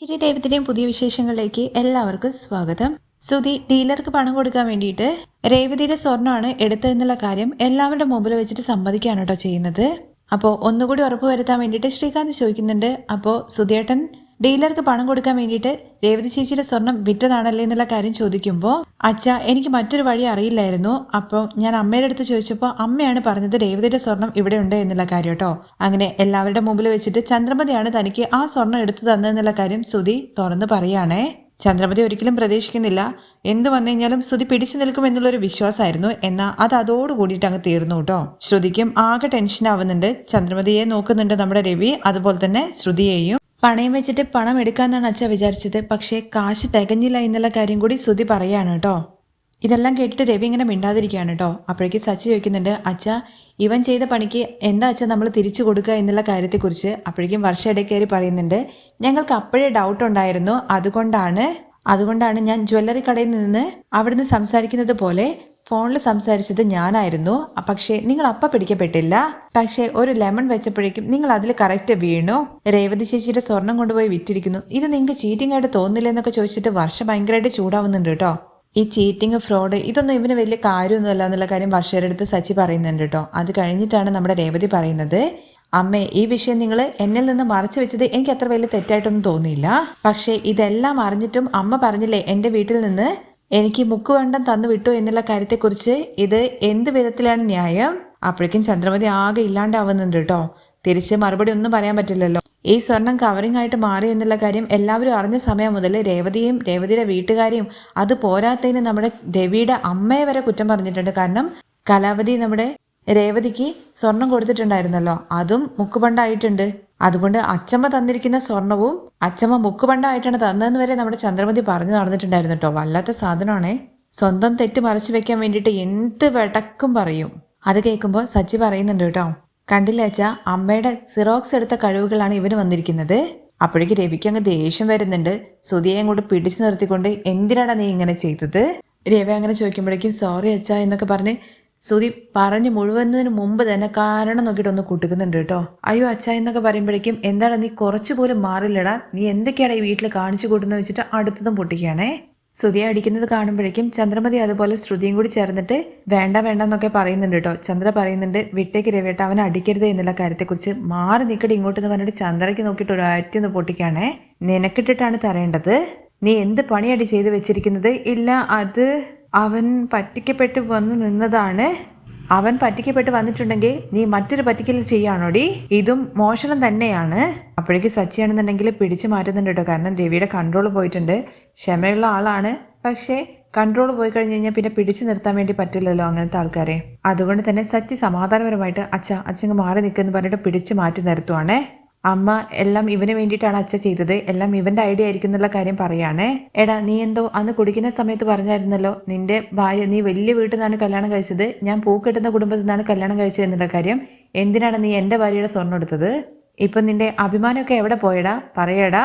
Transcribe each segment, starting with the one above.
ദൈവത്തിന്റെയും പുതിയ വിശേഷങ്ങളിലേക്ക് എല്ലാവർക്കും സ്വാഗതം. സുധി ഡീലർക്ക് പണം കൊടുക്കാൻ വേണ്ടിയിട്ട് രേവതിയുടെ സ്വർണമാണ് എടുത്തതെന്നുള്ള കാര്യം എല്ലാവരുടെ മുമ്പിൽ വെച്ചിട്ട് സമ്മതിക്കുകയാണ് കേട്ടോ ചെയ്യുന്നത്. അപ്പോൾ ഒന്നുകൂടി ഉറപ്പ് വരുത്താൻ വേണ്ടിയിട്ട് ശ്രീകാന്ത് ചോദിക്കുന്നുണ്ട്. അപ്പോൾ സുധിയേട്ടൻ ഡീലർക്ക് പണം കൊടുക്കാൻ വേണ്ടിയിട്ട് രേവതി ചേച്ചിയുടെ സ്വർണം വിറ്റതാണല്ലേ എന്നുള്ള കാര്യം ചോദിക്കുമ്പോൾ അച്ഛ എനിക്ക് മറ്റൊരു വഴി അറിയില്ലായിരുന്നു. അപ്പോൾ ഞാൻ അമ്മയുടെ അടുത്ത് ചോദിച്ചപ്പോൾ അമ്മയാണ് പറഞ്ഞത് രേവതിയുടെ സ്വർണം ഇവിടെ ഉണ്ട് എന്നുള്ള കാര്യം കേട്ടോ. അങ്ങനെ എല്ലാവരുടെ മുമ്പിൽ വെച്ചിട്ട് ചന്ദ്രമതിയാണ് തനിക്ക് ആ സ്വർണം എടുത്തു തന്നതെന്നുള്ള കാര്യം സുധി തുറന്ന് പറയുകയാണേ ചന്ദ്രമതി ഒരിക്കലും പ്രതീക്ഷിക്കുന്നില്ല. എന്ത് വന്നു കഴിഞ്ഞാലും ശ്രുതി പിടിച്ചു നിൽക്കും എന്നുള്ളൊരു വിശ്വാസമായിരുന്നു. എന്നാൽ അത് അതോട് കൂടിയിട്ട് അങ്ങ് തീർന്നു കേട്ടോ. ശ്രുതിക്കും ആകെ ടെൻഷൻ ആവുന്നുണ്ട്. ചന്ദ്രമതിയെ നോക്കുന്നുണ്ട് നമ്മുടെ രവി. അതുപോലെ തന്നെ ശ്രുതിയെയും. പണയം വെച്ചിട്ട് പണം എടുക്കാന്നാണ് അച്ഛ വിചാരിച്ചത്. പക്ഷേ കാശ് തികഞ്ഞില്ല എന്നുള്ള കാര്യം കൂടി ശ്രുതി പറയാണ് കേട്ടോ. ഇതെല്ലാം കേട്ടിട്ട് രവി ഇങ്ങനെ മിണ്ടാതിരിക്കുകയാണ് കേട്ടോ. അപ്പോഴേക്ക് സച്ചി ചോദിക്കുന്നുണ്ട് അച്ഛ ഇവൻ ചെയ്ത പണിക്ക് എന്താ അച്ഛ നമ്മൾ തിരിച്ചു കൊടുക്കുക എന്നുള്ള കാര്യത്തെക്കുറിച്ച്? അപ്പോഴേക്കും വർഷ ഇടയ്ക്കേറി പറയുന്നുണ്ട് ഞങ്ങൾക്ക് അപ്പോഴേ ഡൗട്ട് ഉണ്ടായിരുന്നു. അതുകൊണ്ടാണ് അതുകൊണ്ടാണ് ഞാൻ ജ്വല്ലറി കടയിൽ നിന്ന് അവിടുന്ന് സംസാരിക്കുന്നത് പോലെ ഫോണിൽ സംസാരിച്ചത് ഞാനായിരുന്നു. പക്ഷേ നിങ്ങൾ അപ്പ പിടിക്കപ്പെട്ടില്ല. പക്ഷേ ഒരു ലെമൺ വെച്ചപ്പോഴേക്കും നിങ്ങൾ അതിൽ കറക്റ്റ് വീണു. രേവതി ചേച്ചിയുടെ സ്വർണം കൊണ്ടുപോയി വിറ്റിരിക്കുന്നു. ഇത് നിങ്ങൾക്ക് ചീറ്റിംഗ് ആയിട്ട് തോന്നില്ല എന്നൊക്കെ ചോദിച്ചിട്ട് വർഷം ഭയങ്കരമായിട്ട് ചൂടാവുന്നുണ്ട് കേട്ടോ. ഈ ചീറ്റിംഗ് ഫ്രോഡ് ഇതൊന്നും ഇവന് വലിയ കാര്യമൊന്നുമല്ല എന്നുള്ള കാര്യം വർഷയുടെ അടുത്ത് സച്ചി പറയുന്നുണ്ട് കേട്ടോ. അത് കഴിഞ്ഞിട്ടാണ് നമ്മുടെ രേവതി പറയുന്നത്. അമ്മേ ഈ വിഷയം നിങ്ങൾ എന്നിൽ നിന്ന് മറച്ചു വെച്ചത് എനിക്ക് അത്ര വലിയ തെറ്റായിട്ടൊന്നും തോന്നിയില്ല. പക്ഷേ ഇതെല്ലാം അറിഞ്ഞിട്ടും അമ്മ പറഞ്ഞില്ലേ എന്റെ വീട്ടിൽ നിന്ന് എനിക്ക് മുക്കുവണ്ടം തന്നു വിട്ടു എന്നുള്ള കാര്യത്തെക്കുറിച്ച് ഇത് എന്ത് വിധത്തിലാണ് ന്യായം? അപ്പോഴേക്കും ചന്ദ്രമതി ആകെ ഇല്ലാണ്ടാവുന്നുണ്ട് കേട്ടോ. തിരിച്ച് മറുപടി ഒന്നും പറയാൻ പറ്റില്ലല്ലോ. ഈ സ്വർണം കവറിംഗ് ആയിട്ട് മാറി എന്നുള്ള കാര്യം എല്ലാവരും അറിഞ്ഞ സമയം മുതൽ രേവതിയും രേവതിയുടെ വീട്ടുകാരെയും അത് പോരാത്തതിന് നമ്മുടെ രവിയുടെ അമ്മയെ വരെ കുറ്റം പറഞ്ഞിട്ടുണ്ട്. കാരണം കലാവതി നമ്മുടെ രേവതിക്ക് സ്വർണം കൊടുത്തിട്ടുണ്ടായിരുന്നല്ലോ. അതും മുക്കുപണ്ടായിട്ടുണ്ട് അതുകൊണ്ട് അച്ചമ്മ തന്നിരിക്കുന്ന സ്വർണവും അച്ചമ്മ മുക്കുപണ്ടായിട്ടാണ് തന്നതെന്ന് വരെ നമ്മുടെ ചന്ദ്രമതി പറഞ്ഞു നടന്നിട്ടുണ്ടായിരുന്നു കേട്ടോ. വല്ലാത്ത സാധനമാണേ. സ്വന്തം തെറ്റ് മറച്ചു വെക്കാൻ വേണ്ടിയിട്ട് എന്ത് വെടക്കും പറയും. അത് കേൾക്കുമ്പോൾ സച്ചി പറയുന്നുണ്ട് കേട്ടോ. കണ്ടില്ല അച്ഛ അമ്മയുടെ സിറോക്സ് എടുത്ത കഴിവുകളാണ് ഇവന് വന്നിരിക്കുന്നത്. അപ്പോഴേക്ക് രവിക്ക് അങ്ങ് ദേഷ്യം വരുന്നുണ്ട്. സുധിയെയും അങ്ങോട്ട് പിടിച്ചു നിർത്തിക്കൊണ്ട് എന്തിനാണ് നീ ഇങ്ങനെ ചെയ്തത്? രവി അങ്ങനെ ചോദിക്കുമ്പോഴേക്കും സോറി അച്ഛ എന്നൊക്കെ പറഞ്ഞ് സുധി പറഞ്ഞു മുഴുവന്നതിന് മുമ്പ് തന്നെ കാരണം നോക്കിയിട്ട് ഒന്ന് കുട്ടുക്കുന്നുണ്ട് കേട്ടോ. അയ്യോ അച്ഛ എന്നൊക്കെ പറയുമ്പോഴേക്കും എന്താണ് നീ കുറച്ചു പോലും മാറില്ലടാ. നീ എന്തൊക്കെയാണ് ഈ വീട്ടിൽ കാണിച്ചു കൂട്ടുന്നത് വെച്ചിട്ട് അടുത്തതും പൊട്ടിക്കുകയാണേ? ശ്രുതിയെ അടിക്കുന്നത് കാണുമ്പോഴേക്കും ചന്ദ്രമതി അതുപോലെ ശ്രുതിയും കൂടി ചേർന്നിട്ട് വേണ്ട വേണ്ട എന്നൊക്കെ പറയുന്നുണ്ട് കേട്ടോ. ചന്ദ്ര പറയുന്നുണ്ട് വിട്ടേക്ക് രവേട്ട അവൻ അടിക്കരുത് എന്നുള്ള കാര്യത്തെക്കുറിച്ച് മാറി നിൽക്കട്ടെ ഇങ്ങോട്ട് എന്ന് പറഞ്ഞിട്ട് ചന്ദ്രയ്ക്ക് നോക്കിയിട്ട് ഒരു ആറ്റൊന്ന് പൊട്ടിക്കാണേ നിനക്കിട്ടിട്ടാണ് തരേണ്ടത്? നീ എന്ത് പണിയടി ചെയ്ത് വെച്ചിരിക്കുന്നത്? ഇല്ല അത് അവൻ പറ്റിക്കപ്പെട്ട് വന്ന് നിന്നതാണ്. അവൻ പറ്റിക്കപ്പെട്ട് വന്നിട്ടുണ്ടെങ്കിൽ നീ മറ്റൊരു പറ്റിക്കൽ ചെയ്യാണോടി? ഇതും മോഷണം തന്നെയാണ്. അപ്പോഴേക്ക് സച്ചിയാണെന്നുണ്ടെങ്കിൽ പിടിച്ചു മാറ്റുന്നുണ്ട് കേട്ടോ. കാരണം രവിയുടെ കൺട്രോൾ പോയിട്ടുണ്ട്. ക്ഷമയുള്ള ആളാണ്. പക്ഷേ കൺട്രോൾ പോയി കഴിഞ്ഞ് കഴിഞ്ഞാൽ പിന്നെ പിടിച്ചു നിർത്താൻ വേണ്ടി പറ്റില്ലല്ലോ അങ്ങനത്തെ ആൾക്കാരെ. അതുകൊണ്ട് തന്നെ സച്ചി സമാധാനപരമായിട്ട് അച്ഛ അച്ഛങ്ങ് മാറി നിൽക്കുന്നു പറഞ്ഞിട്ട് പിടിച്ചു മാറ്റി നിർത്തുവാണേ. അമ്മ എല്ലാം ഇവന് വേണ്ടിയിട്ടാണ് അച്ഛ ചെയ്തത്. എല്ലാം ഇവന്റെ ഐഡിയ ആയിരിക്കും എന്നുള്ള കാര്യം പറയാണേ. എടാ നീ എന്തോ അന്ന് കുടിക്കുന്ന സമയത്ത് പറഞ്ഞായിരുന്നല്ലോ നിന്റെ ഭാര്യ നീ വലിയ വീട്ടിൽ നിന്നാണ് കല്യാണം കഴിച്ചത് ഞാൻ പൂക്കെട്ടുന്ന കുടുംബത്തിൽ നിന്നാണ് കല്യാണം കഴിച്ചത് എന്നുള്ള കാര്യം എന്തിനാണ് നീ എന്റെ ഭാര്യയുടെ സ്വർണം എടുത്തത്? ഇപ്പൊ നിന്റെ അഭിമാനമൊക്കെ എവിടെ പോയടാ? പറയടാ.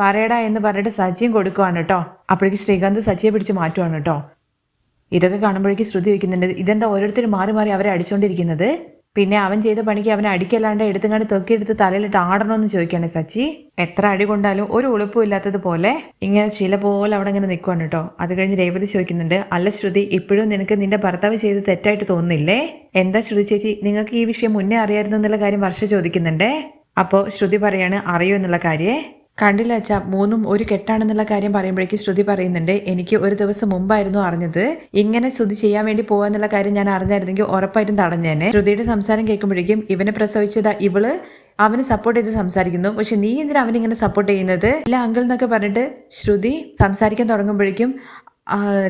പറയടാ എന്ന് പറഞ്ഞിട്ട് സജിയും കൊടുക്കുവാണ് കേട്ടോ. അപ്പോഴേക്ക് ശ്രീകാന്ത് സജിയെ പിടിച്ച് മാറ്റുവാണ് കേട്ടോ. ഇതൊക്കെ കാണുമ്പോഴേക്ക് ശ്രുതി വയ്ക്കുന്നുണ്ട് ഇതെന്താ ഓരോരുത്തരും മാറി മാറി അവരെ അടിച്ചുകൊണ്ടിരിക്കുന്നത് പിന്നെ അവൻ ചെയ്ത പണിക്ക് അവനെ അടിക്കല്ലാണ്ട് എടുത്തുങ്ങാണ്ട് തൊക്കിയെടുത്ത് തലയിലിട്ട് ആടണമെന്ന് ചോദിക്കണേ സച്ചി. എത്ര അടി കൊണ്ടാലും ഒരു ഉളുപ്പും ഇല്ലാത്തതുപോലെ ഇങ്ങനെ ചില പോലെ അവിടെ ഇങ്ങനെ നിൽക്കുവാണ് കേട്ടോ. അത് കഴിഞ്ഞ് രേവതി ചോദിക്കുന്നുണ്ട് അല്ല ശ്രുതി ഇപ്പോഴും നിനക്ക് നിന്റെ ഭർത്താവ് ചെയ്ത് തെറ്റായിട്ട് തോന്നുന്നില്ലേ? എന്താ ശ്രുതി ചേച്ചി നിങ്ങൾക്ക് ഈ വിഷയം മുന്നേ അറിയായിരുന്നു എന്നുള്ള കാര്യം വർഷ ചോദിക്കുന്നുണ്ടേ? അപ്പോൾ ശ്രുതി പറയാണ് അറിയോ എന്നുള്ള കാര്യേ? കണ്ടില്ല അച്ഛാ മൂന്നും ഒരു കെട്ടാണെന്നുള്ള കാര്യം പറയുമ്പോഴേക്കും ശ്രുതി പറയുന്നുണ്ട് എനിക്ക് ഒരു ദിവസം മുമ്പായിരുന്നു അറിഞ്ഞത്. ഇങ്ങനെ ശ്രുതി ചെയ്യാൻ വേണ്ടി പോവാന്നുള്ള കാര്യം ഞാൻ അറിഞ്ഞായിരുന്നെങ്കിൽ ഉറപ്പായിട്ടും തടഞ്ഞേനെ. ശ്രുതിയുടെ സംസാരം കേൾക്കുമ്പോഴേക്കും ഇവനെ പ്രസവിച്ചത് ഇവൾ. അവന് സപ്പോർട്ട് ചെയ്ത് സംസാരിക്കുന്നു. പക്ഷെ നീ എന്തിനാ അവനിങ്ങനെ സപ്പോർട്ട് ചെയ്യുന്നത്? ഇല്ല അങ്കിൾ എന്നൊക്കെ പറഞ്ഞിട്ട് ശ്രുതി സംസാരിക്കാൻ തുടങ്ങുമ്പോഴേക്കും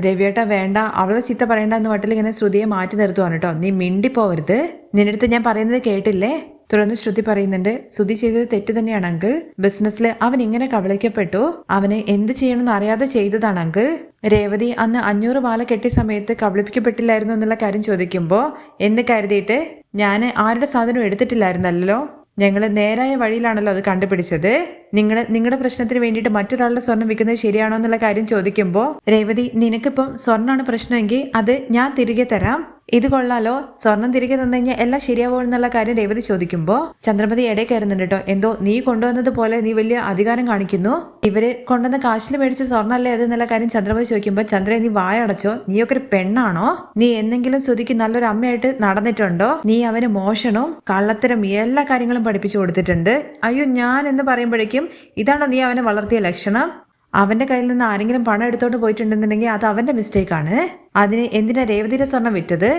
രവിയേട്ട വേണ്ട അവളെ ചീത്ത പറയണ്ട എന്ന് വട്ടിൽ ഇങ്ങനെ ശ്രുതിയെ മാറ്റി നിർത്തുവാണ് കേട്ടോ. നീ മിണ്ടിപ്പോവരുത്. പോവരുത് അടുത്ത് ഞാൻ പറയുന്നത് കേട്ടില്ലേ? തുടർന്ന് ശ്രുതി പറയുന്നുണ്ട് ശ്രുതി ചെയ്തത് തെറ്റ് തന്നെയാണ് അങ്കിൾ. ബിസിനസ്സിൽ അവൻ ഇങ്ങനെ കവളിക്കപ്പെട്ടു അവനെ എന്ത് ചെയ്യണമെന്ന് അറിയാതെ ചെയ്തതാണ് അങ്കിൾ. രേവതി അന്ന് അഞ്ഞൂറ് മാല കെട്ടിയ സമയത്ത് കബളിപ്പിക്കപ്പെട്ടില്ലായിരുന്നു എന്നുള്ള കാര്യം ചോദിക്കുമ്പോൾ എന്ന് കരുതിയിട്ട്? ഞാൻ ആരുടെ സാധനവും എടുത്തിട്ടില്ലായിരുന്നല്ലോ? ഞങ്ങൾ നേരായ വഴിയിലാണല്ലോ അത് കണ്ടുപിടിച്ചത്. നിങ്ങളുടെ നിങ്ങളുടെ പ്രശ്നത്തിന് വേണ്ടിയിട്ട് മറ്റൊരാളുടെ സ്വർണം വിൽക്കുന്നത് ശരിയാണോ എന്നുള്ള കാര്യം ചോദിക്കുമ്പോൾ രേവതി നിനക്കിപ്പം സ്വർണമാണ് പ്രശ്നമെങ്കിൽ അത് ഞാൻ തിരികെ തരാം. ഇത് കൊള്ളാലോ? സ്വർണം തിരികെ തന്നു കഴിഞ്ഞാൽ എല്ലാം ശരിയാവോ എന്നുള്ള കാര്യം രേവതി ചോദിക്കുമ്പോൾ ചന്ദ്രമതി ഇടയിൽ കയറുന്നുണ്ട് കേട്ടോ. എന്തോ നീ കൊണ്ടുവന്നത് പോലെ നീ വലിയ അധികാരം കാണിക്കുന്നു. ഇവർ കൊണ്ടുവന്ന കാശിൽ മേടിച്ച സ്വർണല്ലേ അത് എന്നുള്ള കാര്യം ചന്ദ്രമതി ചോദിക്കുമ്പോൾ ചന്ദ്ര നീ വായടച്ചോ? നീയൊക്കെ ഒരു പെണ്ണാണോ? നീ എന്തെങ്കിലും ശ്രുതിക്ക് നല്ലൊരു അമ്മയായിട്ട് നടന്നിട്ടുണ്ടോ? നീ അവന് മോഷണവും കള്ളത്തരം എല്ലാ കാര്യങ്ങളും പഠിപ്പിച്ചു കൊടുത്തിട്ടുണ്ട്. അയ്യോ ഞാൻ എന്ന് പറയുമ്പോഴേക്കും ഇതാണോ നീ അവനെ വളർത്തിയ ലക്ഷണം? അവന്റെ കയ്യിൽ നിന്ന് ആരെങ്കിലും പണം എടുത്തോണ്ട് പോയിട്ടുണ്ടെന്നുണ്ടെങ്കിൽ അത് അവന്റെ മിസ്റ്റേക്ക് ആണ്. അതിന് എന്തിനാ രേവതിയുടെ സ്വർണം വിറ്റത്?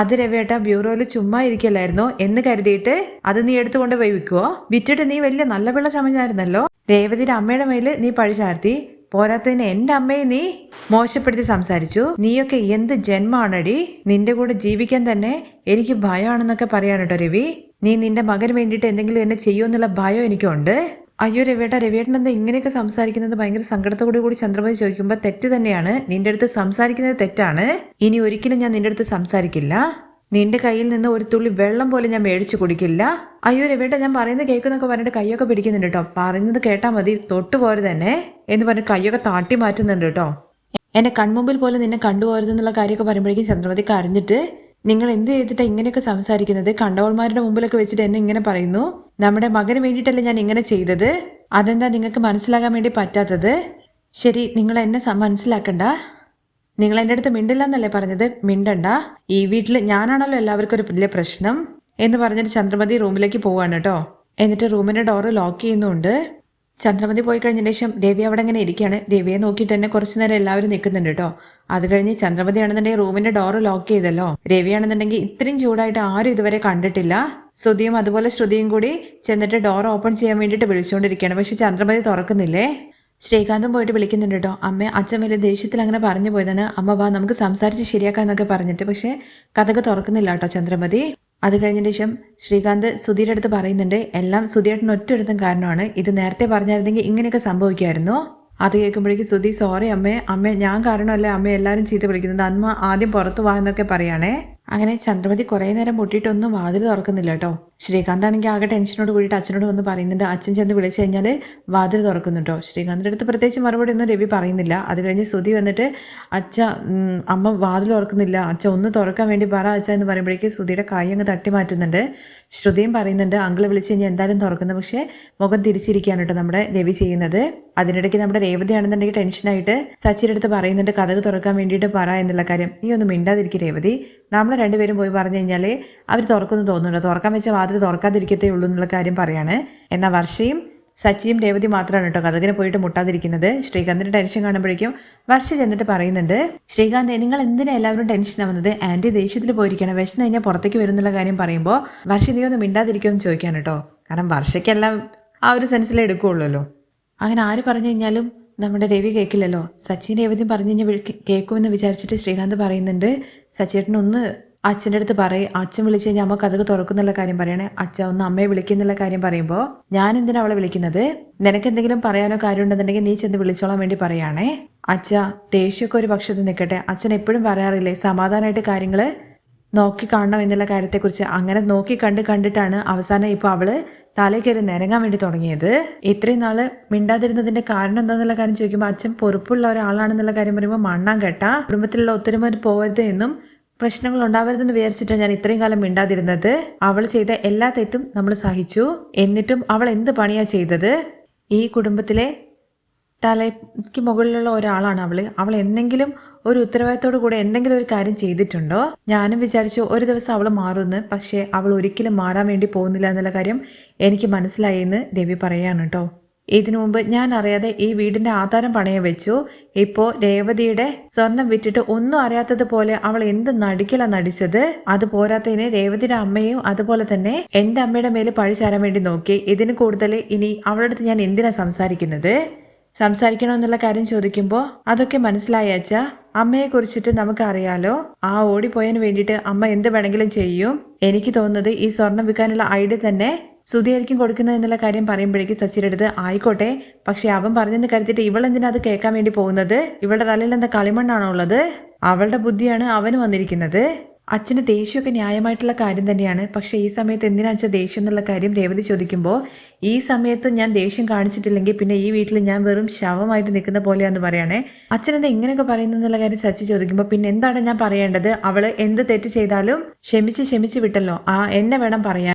അത് രവിയേട്ട ബ്യൂറോയിൽ ചുമ്മാ ഇരിക്കല്ലായിരുന്നോ? എന്ന് കരുതിയിട്ട് അത് നീ എടുത്തുകൊണ്ട് പോയി വിൽക്കുവോ? വിറ്റിട്ട് നീ വലിയ നല്ല പിള്ള ചമഞ്ഞായിരുന്നല്ലോ. രേവതിയുടെ അമ്മയുടെ മേൽ നീ പഴി ചാർത്തി. പോരാത്തതിന് എന്റെ അമ്മയെ നീ മോശപ്പെടുത്തി സംസാരിച്ചു. നീയൊക്കെ എന്ത് ജന്മാണടി? നിന്റെ കൂടെ ജീവിക്കാൻ തന്നെ എനിക്ക് ഭയമാണെന്നൊക്കെ പറയാനട്ടോ രവി? നീ നിന്റെ മകന് വേണ്ടിയിട്ട് എന്തെങ്കിലും എന്നെ ചെയ്യുമെന്നുള്ള ഭയം എനിക്കുണ്ട്. അയ്യോ രവേട്ട രവേട്ടൻ എന്താ ഇങ്ങനെയൊക്കെ സംസാരിക്കുന്നത്? ഭയങ്കര സങ്കടത്തോടു കൂടി ചന്ദ്രമതി ചോദിക്കുമ്പോൾ തെറ്റ് തന്നെയാണ്. നിന്റെ അടുത്ത് സംസാരിക്കുന്നത് തെറ്റാണ്. ഇനി ഒരിക്കലും ഞാൻ നിന്റെ അടുത്ത് സംസാരിക്കില്ല. നിന്റെ കയ്യിൽ നിന്ന് ഒരു തുള്ളി വെള്ളം പോലെ ഞാൻ മേടിച്ചു കുടിക്കില്ല. അയ്യോ രവേട്ട ഞാൻ പറയുന്നത് കേൾക്കുന്നൊക്കെ പറഞ്ഞിട്ട് കൈയൊക്കെ പിടിക്കുന്നുണ്ട് കേട്ടോ. പറയുന്നത് കേട്ടാൽ മതി തൊട്ടു പോരെ തന്നെ എന്ന് പറഞ്ഞ് കൈയൊക്കെ താട്ടി മാറ്റുന്നുണ്ട് കേട്ടോ. എന്റെ കൺമുമ്പിൽ പോലും നിന്നെ കണ്ടുപോകരുതെന്നുള്ള കാര്യമൊക്കെ പറയുമ്പോഴേക്കും ചന്ദ്രമതി കരഞ്ഞിട്ട് നിങ്ങൾ എന്ത് ചെയ്തിട്ടാ ഇങ്ങനെയൊക്കെ സംസാരിക്കുന്നത്? കണ്ടവന്മാരുടെ മുമ്പിലൊക്കെ വെച്ചിട്ട് എന്നെ ഇങ്ങനെ പറയുന്നു? നമ്മുടെ മകന് വേണ്ടിയിട്ടല്ലേ ഞാൻ ഇങ്ങനെ ചെയ്തത്? അതെന്താ നിങ്ങൾക്ക് മനസ്സിലാകാൻ വേണ്ടി പറ്റാത്തത്? ശരി നിങ്ങൾ എന്നെ മനസ്സിലാക്കണ്ട. നിങ്ങൾ എന്റെ അടുത്ത് മിണ്ടില്ല എന്നല്ലേ പറഞ്ഞത്? മിണ്ടണ്ട. ഈ വീട്ടിൽ ഞാനാണല്ലോ എല്ലാവർക്കും ഒരു വലിയ പ്രശ്നം എന്ന് പറഞ്ഞിട്ട് ചന്ദ്രമതി റൂമിലേക്ക് പോവാണ് കേട്ടോ. എന്നിട്ട് റൂമിന്റെ ഡോറ് ലോക്ക് ചെയ്യുന്നുണ്ട്. ചന്ദ്രമതി പോയി കഴിഞ്ഞതിന് ശേഷം ദേവി അവിടെ ഇങ്ങനെ ഇരിക്കുകയാണ്. രവിയെ നോക്കിയിട്ട് തന്നെ കുറച്ചു നേരം എല്ലാവരും നിൽക്കുന്നുണ്ട് കേട്ടോ. അത് കഴിഞ്ഞ് ചന്ദ്രമതി ആണെന്നുണ്ടെങ്കിൽ റൂമിന്റെ ഡോറ് ലോക്ക് ചെയ്തല്ലോ. രവിയാണെന്നുണ്ടെങ്കിൽ ഇത്രയും ചൂടായിട്ട് ആരും ഇതുവരെ കണ്ടിട്ടില്ല. ശ്രുതിയും അതുപോലെ ശ്രുതിയും കൂടി ചെന്നിട്ട് ഡോർ ഓപ്പൺ ചെയ്യാൻ വേണ്ടിയിട്ട് വിളിച്ചുകൊണ്ടിരിക്കുകയാണ് പക്ഷെ ചന്ദ്രമതി തുറക്കുന്നില്ലേ? ശ്രീകാന്തും പോയിട്ട് വിളിക്കുന്നുണ്ട് കേട്ടോ അമ്മ അച്ഛൻ വലിയ ദേഷ്യത്തിൽ അങ്ങനെ പറഞ്ഞു പോയതാണ്. അമ്മ വാ നമുക്ക് സംസാരിച്ച് ശരിയാക്കാന്നൊക്കെ പറഞ്ഞിട്ട്. പക്ഷെ കഥക് തുറക്കുന്നില്ല കേട്ടോ ചന്ദ്രമതി. അത് കഴിഞ്ഞതിന് ശേഷം ശ്രീകാന്ത് സുധീരുടെ അടുത്ത് പറയുന്നുണ്ട് എല്ലാം സുധീരേട്ടൻ ഒറ്റയെടുത്തും കാരണമാണ്. ഇത് നേരത്തെ പറഞ്ഞായിരുന്നെങ്കിൽ ഇങ്ങനെയൊക്കെ സംഭവിക്കുമായിരുന്നു. അത് കേൾക്കുമ്പോഴേക്കും സുധി സോറി അമ്മേ അമ്മേ ഞാൻ കാരണമല്ലേ അമ്മ എല്ലാവരും ചീത്ത വിളിക്കുന്നത്? അമ്മ ആദ്യം പുറത്തു വാ എന്നൊക്കെ പറയാണേ. അങ്ങനെ ചന്ദ്രമതി കുറേ നേരം പൊട്ടിയിട്ടൊന്നും വാതിൽ തുറക്കുന്നില്ല കേട്ടോ. ശ്രീകാന്ത് ആണെങ്കിൽ ആകെ ടെൻഷനോട് കൂടിയിട്ട് അച്ഛനോട് വന്ന് പറയുന്നുണ്ട് അച്ഛൻ ചെന്ന് വിളിച്ചു കഴിഞ്ഞാൽ വാതിൽ തുറക്കുന്നുണ്ടോ ശ്രീകാന്തിന്റെ അടുത്ത് പ്രത്യേകിച്ച് മറുപടി ഒന്നും രവി പറയുന്നില്ല. അത് കഴിഞ്ഞ് ശ്രുതി വന്നിട്ട് അച്ഛ അമ്മ വാതിൽ തുറക്കുന്നില്ല. അച്ഛ ഒന്ന് തുറക്കാൻ വേണ്ടി പറ അച്ഛ എന്ന് പറയുമ്പോഴേക്കും ശ്രുതിയുടെ കൈ അങ്ങ് തട്ടി മാറ്റുന്നുണ്ട്. ശ്രുതിയും പറയുന്നുണ്ട് അങ്കിൾ വിളിച്ചു കഴിഞ്ഞാൽ എന്തായാലും തുറക്കുന്നത് പക്ഷേ മുഖം തിരിച്ചിരിക്കുകയാണ് കേട്ടോ നമ്മുടെ രവി ചെയ്യുന്നത്. അതിനിടയ്ക്ക് നമ്മുടെ രേവതിയാണെന്നുണ്ടെങ്കിൽ ടെൻഷനായിട്ട് സച്ചിയുടെ അടുത്ത് പറയുന്നുണ്ട് കഥക് തുറക്കാൻ വേണ്ടിയിട്ട് പറ എന്നുള്ള കാര്യം. നീ ഒന്ന് മിണ്ടാതിരിക്കും രേവതി. നമ്മൾ രണ്ടുപേരും പോയി പറഞ്ഞു കഴിഞ്ഞാൽ അവർ തുറക്കുമെന്ന് തോന്നുന്നുണ്ട്. തുറക്കാൻ വെച്ച വാതിൽ തുറക്കാതിരിക്കത്തേ ഉള്ളൂ എന്നുള്ള കാര്യം പറയാണ്. എന്നാൽ വർഷയും സച്ചിയും രേവതി മാത്രമാണ് കേട്ടോ കഥകിന് പോയിട്ട് മുട്ടാതിരിക്കുന്നത്. ശ്രീകാന്തിന്റെ ടെൻഷൻ കാണുമ്പോഴേക്കും വർഷ ചെന്നിട്ട് പറയുന്നുണ്ട് ശ്രീകാന്ത് നിങ്ങൾ എന്തിനാ എല്ലാവരും ടെൻഷൻ ആവുന്നത്? ആന്റി ദേഷ്യത്തിൽ പോയിരിക്കണം വിശന്ന് കഴിഞ്ഞാൽ പുറത്തേക്ക് വരുന്നുള്ള കാര്യം പറയുമ്പോൾ വർഷ നീ ഒന്ന് മിണ്ടാതിരിക്കുമെന്ന് ചോദിക്കാൻ കേട്ടോ. കാരണം വർഷയ്ക്കെല്ലാം ആ ഒരു സെൻസിലേ എടുക്കുകയുള്ളല്ലോ. അങ്ങനെ ആര് പറഞ്ഞു കഴിഞ്ഞാലും നമ്മുടെ രവി കേൾക്കില്ലല്ലോ സച്ചിൻ രേവതിയും പറഞ്ഞു കഴിഞ്ഞാൽ കേൾക്കുമെന്ന് വിചാരിച്ചിട്ട് ശ്രീകാന്ത് പറയുന്നുണ്ട് സച്ചേട്ടൻ ഒന്ന് അച്ഛന്റെ അടുത്ത് പറയും അച്ഛൻ വിളിച്ചു കഴിഞ്ഞാൽ അമ്മ കഥക് തുറക്കുന്നുള്ള കാര്യം പറയണേ. അച്ഛ ഒന്ന് അമ്മയെ വിളിക്കുന്നുള്ള കാര്യം പറയുമ്പോൾ ഞാൻ എന്തിനാ അവളെ വിളിക്കുന്നത്? നിനക്ക് എന്തെങ്കിലും പറയാനോ കാര്യം ഉണ്ടെന്നുണ്ടെങ്കിൽ നീ ചെന്ന് വിളിച്ചോളാൻ വേണ്ടി പറയുകയാണേ അച്ഛ ദേഷ്യമൊക്കെ ഒരു പക്ഷത്ത് നിൽക്കട്ടെ അച്ഛൻ എപ്പോഴും പറയാറില്ലേ സമാധാനമായിട്ട് കാര്യങ്ങൾ നോക്കി കാണണം എന്നുള്ള കാര്യത്തെക്കുറിച്ച് അങ്ങനെ നോക്കി കണ്ട് കണ്ടിട്ടാണ് അവസാനം ഇപ്പോൾ അവൾ തലേ കയറി നിരങ്ങാൻ വേണ്ടി തുടങ്ങിയത്. ഇത്രയും നാൾ മിണ്ടാതിരുന്നതിന്റെ കാരണം എന്താണെന്നുള്ള കാര്യം ചോദിക്കുമ്പോൾ അച്ഛൻ പൊറുപ്പുള്ള ഒരാളാണെന്നുള്ള കാര്യം പറയുമ്പോൾ മണ്ണാൻ കേട്ട. കുടുംബത്തിലുള്ള ഒത്തൊരുമ പോകരുത് എന്നും പ്രശ്നങ്ങൾ ഉണ്ടാവരുതെന്ന് വിചാരിച്ചിട്ടാണ് ഞാൻ ഇത്രയും കാലം മിണ്ടാതിരുന്നത്. അവൾ ചെയ്ത എല്ലാ തെറ്റും നമ്മൾ സഹിച്ചു. എന്നിട്ടും അവൾ എന്ത് പണിയാ ചെയ്തത്? ഈ കുടുംബത്തിലെ തലയ്ക്ക് മുകളിലുള്ള ഒരാളാണ് അവൾ. അവൾ എന്തെങ്കിലും ഒരു ഉത്തരവാദിത്തോടു കൂടെ എന്തെങ്കിലും ഒരു കാര്യം ചെയ്തിട്ടുണ്ടോ? ഞാനും വിചാരിച്ചു ഒരു ദിവസം അവൾ മാറുമെന്ന് പക്ഷേ അവൾ ഒരിക്കലും മാറാൻ വേണ്ടി പോകുന്നില്ല എന്നുള്ള കാര്യം എനിക്ക് മനസ്സിലായെന്ന് രവി പറയാണ് കേട്ടോ. ഇതിനു മുമ്പ് ഞാൻ അറിയാതെ ഈ വീടിന്റെ ആധാരം പണയം വെച്ചു. ഇപ്പോ രേവതിയുടെ സ്വർണം വിറ്റിട്ട് ഒന്നും അറിയാത്തതുപോലെ അവൾ എന്ത് നടിക്കല നടിച്ചത്? അത് പോരാത്തതിന് രേവതിയുടെ അമ്മയും അതുപോലെ തന്നെ എന്റെ അമ്മയുടെ മേൽ പഴി വേണ്ടി നോക്കി. ഇതിന് കൂടുതൽ ഇനി അവളുടെ അടുത്ത് ഞാൻ എന്തിനാ സംസാരിക്കുന്നത്? സംസാരിക്കണമെന്നുള്ള കാര്യം ചോദിക്കുമ്പോൾ അതൊക്കെ മനസ്സിലായ അച്ഛ അമ്മയെ കുറിച്ചിട്ട് നമുക്കറിയാലോ? ആ ഓടിപ്പോയതിന് വേണ്ടിയിട്ട് അമ്മ എന്ത് വേണമെങ്കിലും ചെയ്യും? എനിക്ക് തോന്നുന്നത് ഈ സ്വർണം വിൽക്കാനുള്ള ഐഡിയ തന്നെ സുധിയായിരിക്കും കൊടുക്കുന്നത് എന്നുള്ള കാര്യം പറയുമ്പോഴേക്കും സച്ചിയുടെ അടുത്ത് ആയിക്കോട്ടെ പക്ഷെ അവൻ പറഞ്ഞെന്ന് കരുതിയിട്ട് ഇവളെന്തിനാ അത് കേൾക്കാൻ വേണ്ടി പോകുന്നത്? ഇവളുടെ തലയിൽ എന്താ കളിമണ്ണാണോ ഉള്ളത്? അവളുടെ ബുദ്ധിയാണ് അവന് വന്നിരിക്കുന്നത്. അച്ഛന് ദേഷ്യമൊക്കെ ന്യായമായിട്ടുള്ള കാര്യം തന്നെയാണ്. പക്ഷേ ഈ സമയത്ത് എന്തിനാ അച്ഛൻ ദേഷ്യം എന്നുള്ള കാര്യം രേവതി ചോദിക്കുമ്പോൾ ഈ സമയത്ത് ഞാൻ ദേഷ്യം കാണിച്ചിട്ടില്ലെങ്കിൽ പിന്നെ ഈ വീട്ടിൽ ഞാൻ വെറും ശവമായിട്ട് നിൽക്കുന്ന പോലെയാന്ന് പറയണേ. അച്ഛൻ എന്താ ഇങ്ങനെയൊക്കെ എന്നുള്ള കാര്യം സച്ചി ചോദിക്കുമ്പോൾ പിന്നെ എന്താണ് ഞാൻ പറയേണ്ടത്? അവൾ എന്ത് തെറ്റ് ചെയ്താലും ക്ഷമിച്ച് ക്ഷമിച്ച് വിട്ടല്ലോ. ആ എന്നെ വേണം പറയാൻ.